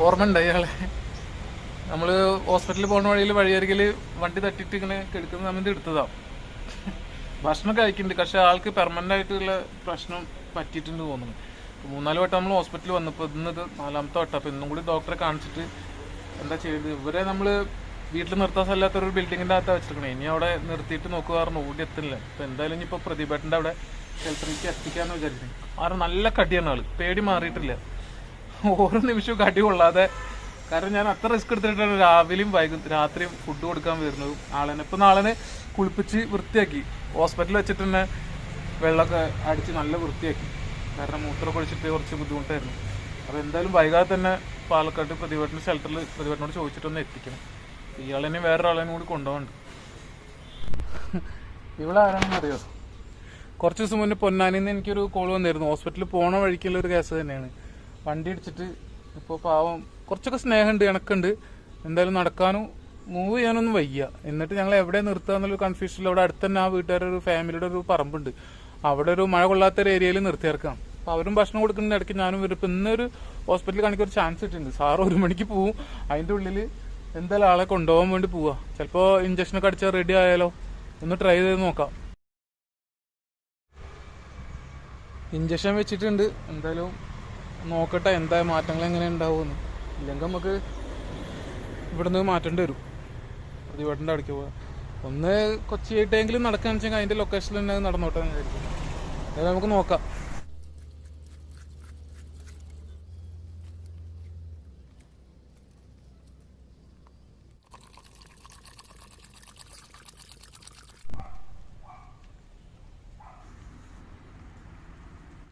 ഓർമ്മ ഉണ്ട് അയാളെ നമ്മൾ ഹോസ്പിറ്റലിൽ പോകുന്ന വഴിയിൽ വഴിയരികിൽ വണ്ടി തട്ടിയിട്ട് ഇങ്ങനെ കെടുക്കുന്ന സമയത്ത് എടുത്തതാ. ഭക്ഷണം കഴിക്കുന്നുണ്ട്. പക്ഷെ ആൾക്ക് പെർമനന്റ് ആയിട്ടുള്ള പ്രശ്നം പറ്റിയിട്ടുണ്ട് തോന്നുന്നു. മൂന്നാൽ വട്ടം നമ്മൾ ഹോസ്പിറ്റലിൽ വന്നപ്പോൾ ഇന്നത് നാലാമത്തെ വട്ടം. അപ്പോൾ ഇന്നും കൂടി ഡോക്ടറെ കാണിച്ചിട്ട് എന്താ ചെയ്ത് ഇവരെ നമ്മൾ വീട്ടിൽ നിർത്താൻ സ്ഥലമില്ലാത്തൊരു ബിൽഡിങ്ങിന്റെ അകത്താണ് വെച്ചിരിക്കണേ. ഇനി അവിടെ നിർത്തിയിട്ട് നോക്കുക പറഞ്ഞു ഓടി എത്തില്ല ഇപ്പം എന്തായാലും ഇനിയിപ്പോൾ പ്രതിഭേട്ടന്റെ അവിടെ ഷെൽട്ടറിലേക്ക് എത്തിക്കാന്ന് വിചാരിച്ചു ആരും നല്ല കടിയാണ് ആൾ. പേടി മാറിയിട്ടില്ല. ഓരോ നിമിഷവും കടി കൊള്ളാതെ. കാരണം ഞാൻ അത്ര റിസ്ക് എടുത്തിട്ടാണ് രാവിലെയും വൈകും രാത്രിയും ഫുഡ് കൊടുക്കാൻ വരുന്നതും. ആളെന്നെ ഇപ്പം നാളെ കുളിപ്പിച്ച് വൃത്തിയാക്കി. ഹോസ്പിറ്റലിൽ വെച്ചിട്ട് തന്നെ വെള്ളമൊക്കെ അടിച്ച് നല്ല വൃത്തിയാക്കി. കാരണം മൂത്രമൊക്കെ ഒഴിച്ചിട്ട് കുറച്ച് ബുദ്ധിമുട്ടായിരുന്നു. അപ്പോൾ എന്തായാലും വൈകാതെ തന്നെ പാലക്കാട്ട് പ്രതിഭട്ടിന്റെ ഷെൽട്ടറിൽ പ്രതിഭട്ടിനോട് ചോദിച്ചിട്ടൊന്ന് എത്തിക്കണം. ഇയാളെന്നെ വേറൊരാളെയും കൂടി കൊണ്ടുപോകണ്ട്. ഇവളാരാണെന്ന് അറിയോ? കുറച്ച് ദിവസം മുന്നേ പൊന്നാനിന്ന് എനിക്കൊരു കോൾ വന്നിരുന്നു. ഹോസ്പിറ്റലിൽ പോണ വഴിക്കുള്ള ഒരു കേസ് തന്നെയാണ്. വണ്ടി ഇടിച്ചിട്ട് ഇപ്പോൾ പാവം കുറച്ചൊക്കെ സ്നേഹമുണ്ട് ഇണക്കുണ്ട് എന്തായാലും നടക്കാനും മൂവ് ചെയ്യാനൊന്നും വയ്യ. എന്നിട്ട് ഞങ്ങൾ എവിടെ നിർത്തുക എന്നുള്ള കൺഫ്യൂഷനിൽ അവിടെ അടുത്ത് തന്നെ ആ വീട്ടുകാരുടെ ഒരു ഫാമിലിയുടെ ഒരു പറമ്പുണ്ട്. അവിടെ ഒരു മഴ കൊള്ളാത്ത ഒരു ഏരിയയിൽ നിർത്തിയിറക്കാം അപ്പോൾ അവരും ഭക്ഷണം കൊടുക്കുന്ന ഇടയ്ക്ക് ഞാനും വരും ഇപ്പം ഇന്നൊരു ഹോസ്പിറ്റലിൽ കാണിക്കാൻ ഒരു ചാൻസ് കിട്ടുന്നുണ്ട് സാറ് ഒരു മണിക്ക് പോവും. അതിന്റെ ഉള്ളിൽ എന്തായാലും ആളെ കൊണ്ടുപോകാൻ വേണ്ടി പോവാ. ചിലപ്പോൾ ഇഞ്ചക്ഷനൊക്കെ അടിച്ചാൽ റെഡി ആയാലോ? ഒന്ന് ട്രൈ ചെയ്ത് നോക്കാം. ഇഞ്ചക്ഷൻ വെച്ചിട്ടുണ്ട്. എന്തായാലും നോക്കട്ടെ എന്താ മാറ്റങ്ങൾ എങ്ങനെ ഉണ്ടാവുമെന്ന്. ഇല്ലെങ്കിൽ നമുക്ക് ഇവിടുന്ന് മാറ്റേണ്ടി വരും. പ്രതിവട്ടന്റെ അവിടേക്ക് പോവാം ഒന്ന് കൊച്ചിയായിട്ടെങ്കിലും നടക്കാന്ന് വെച്ചാൽ അതിന്റെ ലൊക്കേഷനിൽ തന്നെ നടന്നോട്ടെ എന്നായിരിക്കും നമുക്ക് നോക്കാം.